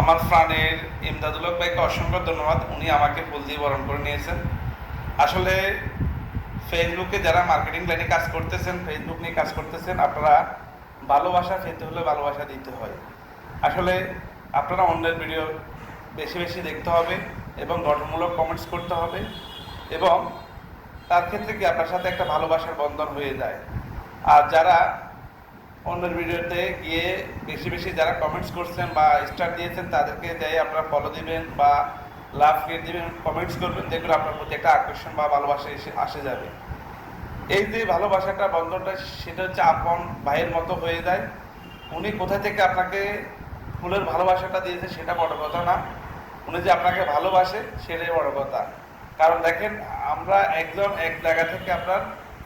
আমার প্রাণের ইমদাদুলক ভাইকে অসংখ্য ধন্যবাদ। উনি আমাকে ফুল দিয়ে বরণ করে নিয়েছেন। আসলে ফেসবুকে যারা মার্কেটিং লাইনে কাজ করতেছেন ফেসবুক নিয়ে কাজ করতেছেন, আপনারা ভালোবাসা পেতে হলে ভালোবাসা দিতে হয়। আসলে আপনারা অন্যের ভিডিও বেশি বেশি দেখতে হবে এবং গঠনমূলক কমেন্টস করতে হবে এবং তার ক্ষেত্রে কি আপনার সাথে একটা ভালোবাসার বন্ধন হয়ে যায়। আর যারা অন্যের ভিডিওতে গিয়ে বেশি বেশি যারা কমেন্টস করছেন বা স্টার দিয়েছেন, তাদেরকে যাই আপনারা ফলো দিবেন বা লাভ ক্রিয়েট দিবেন কমেন্টস করবেন, দেখবেন আপনার প্রতি একটা আকর্ষণ বা ভালোবাসা এসে, আসে যাবে। এই যে ভালোবাসাটা, বন্ধনটা, সেটা হচ্ছে আপন ভাইয়ের মতো হয়ে যায়। উনি কোথা থেকে আপনাকে ফুলের ভালোবাসাটা দিয়েছে, সেটা বড় কথা না। উনি যে আপনাকে ভালোবাসে, সেটাই বড় কথা। কারণ দেখেন, আমরা একজন এক জায়গা থেকে আপনার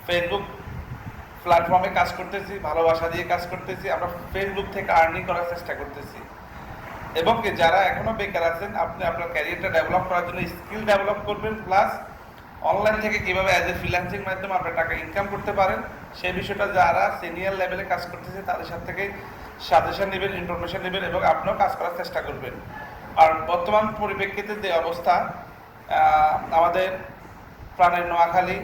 ফেসবুক প্ল্যাটফর্মে কাজ করতেছি, ভালোবাসা দিয়ে কাজ করতেছি, আমরা ফেসবুক থেকে আর্নিং করার চেষ্টা করতেছি। এবং যারা এখনও বেকার আছেন, আপনি আপনার ক্যারিয়ারটা ডেভেলপ করার জন্য স্কিল ডেভেলপ করবেন প্লাস অনলাইন থেকে কীভাবে অ্যাজ এ ফ্রিল্যান্সিং মাধ্যমে আপনার টাকা ইনকাম করতে পারেন, সেই বিষয়টা যারা সিনিয়র লেভেলে কাজ করতেছে, তাদের সাথে থেকে সাজেশন নেবেন ইনফরমেশন নেবেন এবং আপনিও কাজ করার চেষ্টা করবেন। আর বর্তমান পরিপ্রেক্ষিতে যে অবস্থা আমাদের প্রাণের নোয়াখালী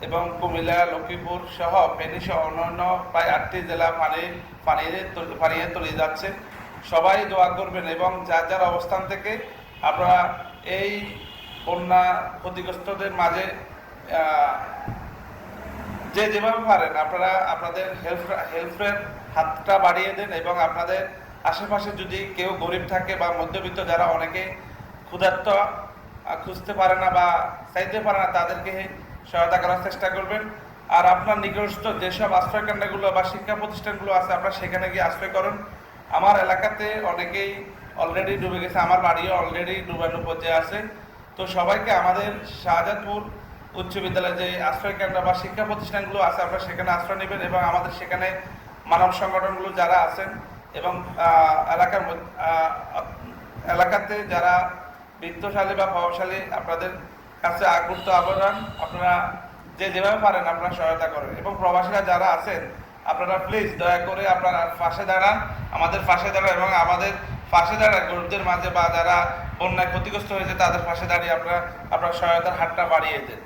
এবং কুমিল্লা, লক্ষ্মীপুর সহ ফেনী সহ অন্যান্য প্রায় আটটি জেলা পানি তল- পানিয়ে তলিয়ে যাচ্ছে। সবাই দোয়া করবেন এবং যার যার অবস্থান থেকে আপনারা এই বন্যা ক্ষতিগ্রস্তদের মাঝে যে যেভাবে পারেন, আপনারা আপনাদের হেল্প, হেল্পের হাতটা বাড়িয়ে দেন এবং আপনাদের আশেপাশে যদি কেউ গরিব থাকে বা মধ্যবিত্ত যারা অনেকে ক্ষুধার্ত খুঁজতে পারে না বা চাইতে পারে না, তাদেরকে সহায়তা করার চেষ্টা করবেন। আর আপনার নিকটস্থ যেসব আশ্রয় কেন্দ্রগুলো বা শিক্ষা প্রতিষ্ঠানগুলো আছে, আপনারা সেখানে গিয়ে আশ্রয় করুন। আমার এলাকাতে অনেকেই অলরেডি ডুবে গেছে, আমার বাড়িও অলরেডি ডুবানো পর্যায়ে আছে। তো সবাইকে আমাদের শাহজাদপুর উচ্চ বিদ্যালয়ে যে আশ্রয় কেন্দ্র বা শিক্ষা প্রতিষ্ঠানগুলো আছে, আপনারা সেখানে আশ্রয় নেবেন এবং আমাদের সেখানে মানব সংগঠনগুলো যারা আছেন এবং এলাকার এলাকাতে যারা বৃত্তশালী বা প্রভাবশালী, আপনাদের কাছে আগ্রহ আবেদন আপনারা যে যেভাবে পারেন আপনারা সহায়তা করেন। এবং প্রবাসীরা যারা আছেন, আপনারা প্লিজ দয়া করে আপনারা পাশে দাঁড়ান। আমাদের পাশে দাঁড়ান এবং আমাদের পাশে দাঁড়ান। গরিবদের মাঝে বা যারা বন্যায় ক্ষতিগ্রস্ত হয়েছে, তাদের পাশে দাঁড়িয়ে আপনারা, আপনার সহায়তার হাতটা বাড়িয়ে দেন।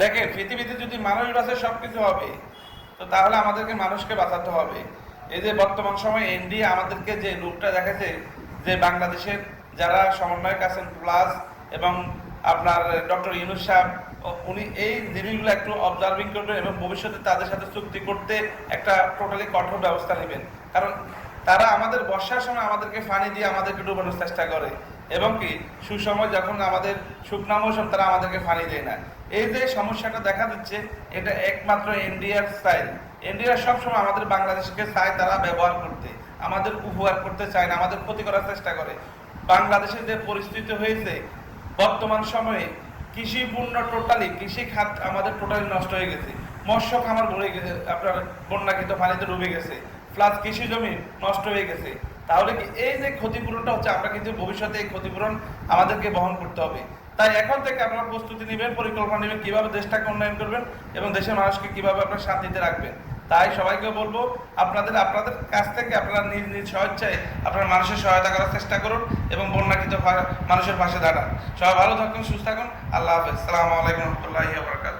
দেখেন, পৃথিবীতে যদি মানুষ বাঁচে সব কিছু হবে। তো তাহলে আমাদেরকে মানুষকে বাঁচাতে হবে। এই যে বর্তমান সময়ে এনডিএ আমাদেরকে যে রূপটা দেখাচ্ছে, যে বাংলাদেশের যারা সমন্বয়ক আছেন প্লাস এবং আপনার ডক্টর ইউনুস সাহেব উনি এই জিনিসগুলো একটু অবজার্ভিং করবেন এবং ভবিষ্যতে তাদের সাথে চুক্তি করতে একটা টোটালি কঠোর ব্যবস্থা নেবেন। কারণ তারা আমাদের বর্ষার সময় আমাদেরকে পানি দিয়ে আমাদেরকে ডুবানোর চেষ্টা করে। এবং কি, সুসময় যখন আমাদের শুকনা মৌসুম, তারা আমাদেরকে পানি দেয় না। এই যে সমস্যাটা দেখা দিচ্ছে, এটা একমাত্র ইন্ডিয়ার স্টাইল ইন্ডিয়ার সবসময় আমাদের বাংলাদেশকে চায় তারা ব্যবহার করতে। আমাদের উপহার করতে চায় না, আমাদের ক্ষতি করার চেষ্টা করে। বাংলাদেশের যে পরিস্থিতি হয়েছে বর্তমান সময়ে কৃষি পূর্ণ টোটালি কৃষি খাত আমাদের টোটালি নষ্ট হয়ে গেছে। মৎস্য খামার ভরে গেছে, আপনার বন্যাকৃত পানিতে ডুবে গেছে প্লাস কৃষি জমি নষ্ট হয়ে গেছে। তাহলে কি এই যে ক্ষতিপূরণটা হচ্ছে, আমরা কিন্তু ভবিষ্যতে এই ক্ষতিপূরণ আমাদেরকে বহন করতে হবে। তাই এখন থেকে আপনারা প্রস্তুতি নেবেন, পরিকল্পনা নেবেন কীভাবে দেশটাকে উন্নয়ন করবেন এবং দেশের মানুষকে কীভাবে আপনারা শান্তিতে রাখবেন। তাই সবাইকে বলব, আপনাদের আপনাদের কাছ থেকে আপনারা নিজ নিজ স্বেচ্ছায় আপনারা মানুষের সহায়তা করার চেষ্টা করুন এবং বন্যাকৃত মানুষের পাশে দাঁড়ান। সবাই ভালো থাকুন, সুস্থ থাকুন। আল্লাহ হাফেজ। সালামু আলাইকুম রহমতুল্লাহি বরকাত